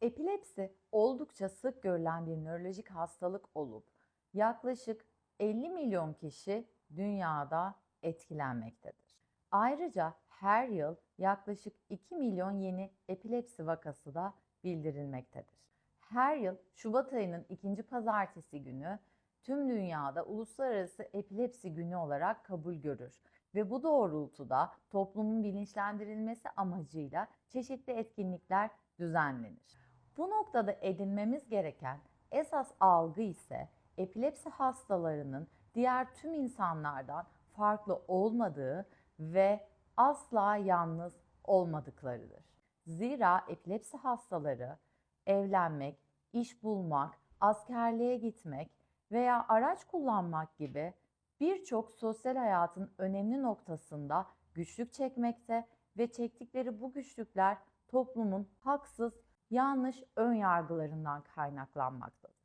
Epilepsi oldukça sık görülen bir nörolojik hastalık olup yaklaşık 50 milyon kişi dünyada etkilenmektedir. Ayrıca her yıl yaklaşık 2 milyon yeni epilepsi vakası da bildirilmektedir. Her yıl Şubat ayının ikinci pazartesi günü tüm dünyada Uluslararası Epilepsi Günü olarak kabul görür ve bu doğrultuda toplumun bilinçlendirilmesi amacıyla çeşitli etkinlikler düzenlenir. Bu noktada edinmemiz gereken esas algı ise epilepsi hastalarının diğer tüm insanlardan farklı olmadığı ve asla yalnız olmadıklarıdır. Zira epilepsi hastaları evlenmek, iş bulmak, askerliğe gitmek veya araç kullanmak gibi birçok sosyal hayatın önemli noktasında güçlük çekmekte ve çektikleri bu güçlükler toplumun haksız, yanlış ön yargılarından kaynaklanmaktadır.